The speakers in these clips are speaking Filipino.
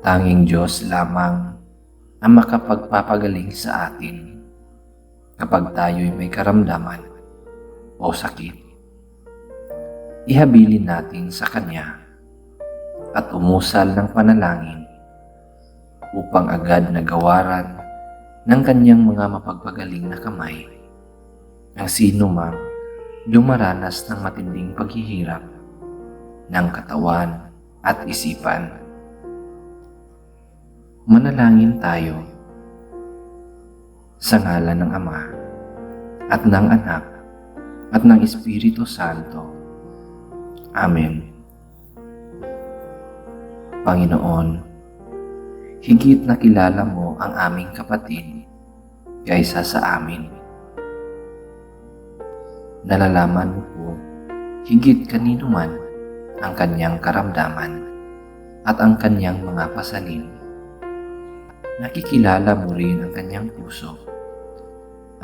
Tanging Diyos lamang ang makapagpapagaling sa atin kapag tayo'y may karamdaman o sakit. Ihabilin natin sa Kanya at umusal ng panalangin upang agad na gawaran ng Kanyang mga mapagpagaling na kamay ang sino mang dumaranas ng matinding paghihirap ng katawan at isipan. Manalangin tayo sa ngalan ng Ama at ng Anak at ng Espiritu Santo. Amen. Panginoon, higit na kilala mo ang aming kapatid kaysa sa amin. Nalalaman mo po higit kanino man ang kanyang karamdaman at ang kanyang mga pasanin. Nakikilala mo rin ang kanyang puso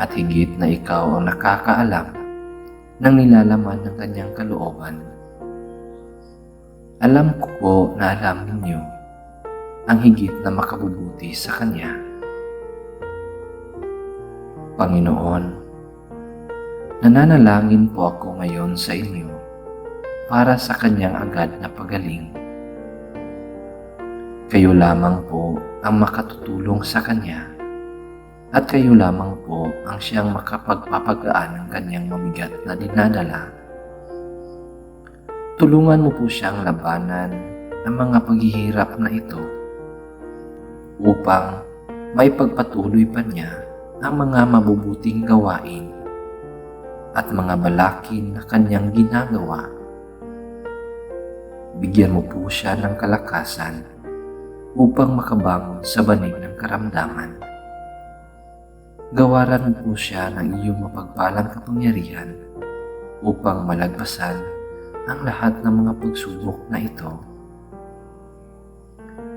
at higit na ikaw ang nakakaalam ng nilalaman ng kanyang kalooban. Alam ko po na alam ninyo ang higit na makabubuti sa Kanya. Panginoon, nananalangin po ako ngayon sa inyo para sa Kanyang agad na pagaling. Kayo lamang po ang makatutulong sa Kanya at kayo lamang po ang siyang makapagpapagaan ng Kanyang mabigat na dinadala Tulungan mo po siyang labanan ang mga paghihirap na ito upang may pagpatuloy pa niya ang mga mabubuting gawain at mga balakin na kanyang ginagawa. Bigyan mo po siya ng kalakasan upang makabangon sa banig ng karamdaman. Gawaran po siya ng iyong mapagpalang kapangyarihan upang malagpasan ang lahat ng mga pagsubok na ito.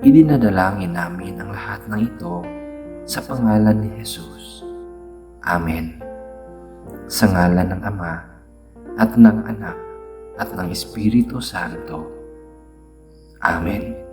Idinadalangin namin ang lahat ng ito sa pangalan ni Jesus. Amen. Sa ngalan ng Ama at ng Anak at ng Espiritu Santo. Amen.